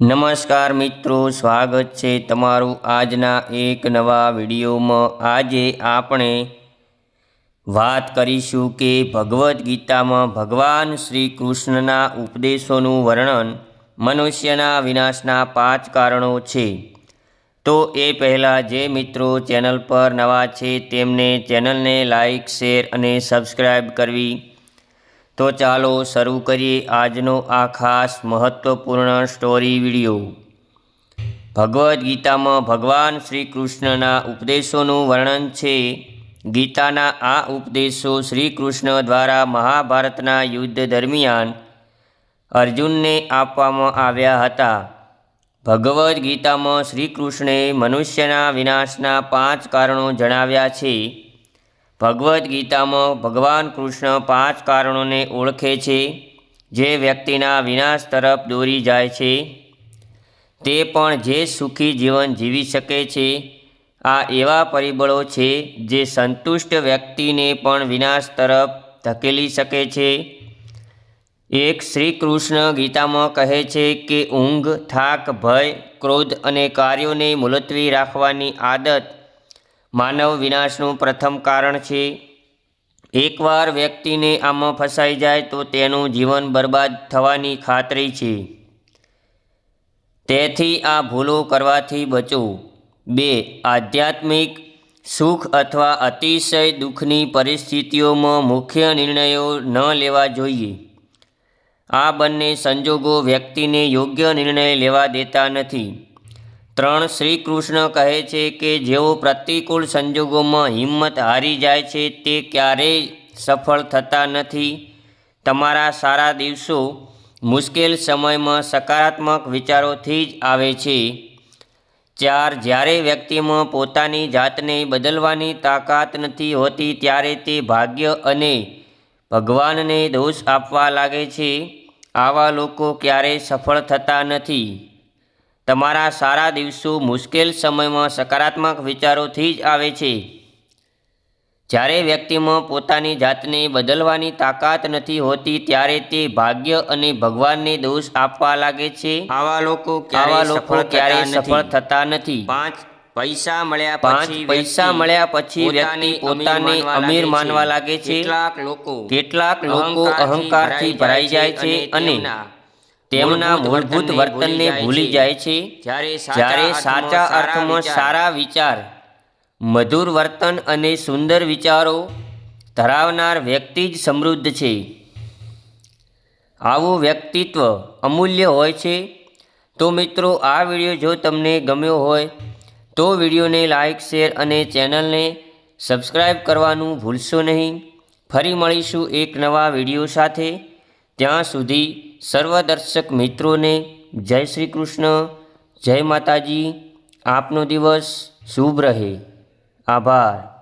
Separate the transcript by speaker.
Speaker 1: નમસ્કાર મિત્રો, સ્વાગત છે તમારું આજના એક નવા વિડીયોમાં. આજે આપણે વાત કરીશું કે ભગવદ્ ગીતામાં ભગવાન શ્રી કૃષ્ણના ઉપદેશોનું વર્ણન મનુષ્યના વિનાશના પાંચ કારણો છે. તો એ પહેલાં જે મિત્રો ચેનલ પર નવા છે, તેમને ચેનલને લાઇક શેર અને સબસ્ક્રાઈબ કરવી તો ચાલો શરૂ કરીએ આજનો આ ખાસ મહત્વપૂર્ણ સ્ટોરી વિડિયો ભગવદ્ ગીતામાં ભગવાન શ્રી કૃષ્ણના ઉપદેશોનું વર્ણન છે. ગીતાના આ ઉપદેશો શ્રી કૃષ્ણ દ્વારા મહાભારતના યુદ્ધ દરમિયાન અર્જુનને આપવામાં આવ્યા હતા. ભગવદ્ ગીતામાં શ્રી કૃષ્ણે મનુષ્યના વિનાશના પાંચ કારણો જણાવ્યા છે. ભગવદ્ ગીતામાં ભગવાન કૃષ્ણ પાંચ કારણોને ઓળખે છે, જે વ્યક્તિના વિનાશ તરફ દોરી જાય છે. તે પણ જે સુખી જીવન જીવી શકે છે, આ એવા પરિબળો છે, જે સંતુષ્ટ વ્યક્તિને પણ વિનાશ તરફ ધકેલી શકે છે. એક શ્રી કૃષ્ણ ગીતામાં કહે છે કે ઊંઘ, થાક, ભય, ક્રોધ અને કાર્યોને મુલતવી રાખવાની આદત માનવ વિનાશનું પ્રથમ કારણ છે, એકવાર વ્યક્તિને આમાં ફસાઈ જાય તો તેનું જીવન બરબાદ થવાની ખાતરી છે. તેથી આ ભૂલો કરવાથી બચો. બે, આધ્યાત્મિક સુખ અથવા અતિશય દુઃખની પરિસ્થિતિઓમાં મુખ્ય નિર્ણયો ન લેવા જોઈએ. આ બંને સંજોગો વ્યક્તિને યોગ્ય નિર્ણય લેવા દેતા નથી. ત્રણ શ્રી કૃષ્ણ કહે છે કે જેઓ પ્રતિકૂળ સંજોગોમાં હિંમત હારી જાય છે તે ક્યારેય સફળ થતા નથી. તમારા સારા દિવસો મુશ્કેલ સમયમાં સકારાત્મક વિચારોથી જ આવે છે. ચાર, જ્યારે વ્યક્તિમાં પોતાની જાતને બદલવાની તાકાત નથી હોતી ત્યારે તે ભાગ્ય અને ભગવાનને દોષ આપવા લાગે છે. આવા લોકો ક્યારેય સફળ થતા નથી. તમારા સારા દિવસો મુશ્કેલ સમયમાં સકારાત્મક વિચારોથી જ આવે છે. જ્યારે વ્યક્તિમાં પોતાની જાતને બદલવાની તાકાત નથી હોતી ત્યારે તે ભાગ્ય અને ભગવાનને દોષ આપવા લાગે છે.
Speaker 2: આવા લોકો
Speaker 1: આવા લોકો
Speaker 2: ક્યારે
Speaker 1: સફળ. થતા નથી.
Speaker 2: પાંચ પૈસા મળ્યા
Speaker 1: પાંચ પૈસા મળ્યા પછી વ્યક્તિ પોતાને અમીર માનવા લાગે છે.
Speaker 2: કેટલાક લોકો
Speaker 1: કેટલાક લોકો અહંકારથી ભરાઈ જાય છે અને તેમના મૂળભૂત વર્તનને ભૂલી જાય છે.
Speaker 2: જ્યારે
Speaker 1: જ્યારે સાચા અર્થમાં સારા વિચાર મધુર વર્તન અને સુંદર વિચારો ધરાવનાર વ્યક્તિ જ સમૃદ્ધ છે. આવું વ્યક્તિત્વ અમૂલ્ય હોય છે. તો મિત્રો આ વીડિયો જો તમને ગમ્યો હોય તો વિડીયોને લાઇક શેર અને ચેનલને સબસ્ક્રાઈબ કરવાનું ભૂલશો નહીં. ફરી મળીશું એક નવા વીડિયો સાથે. ત્યાં સુધી સર્વ દર્શક મિત્રોને જય શ્રી કૃષ્ણ જય માતાજી. આપનો દિવસ શુભ રહે. આભાર.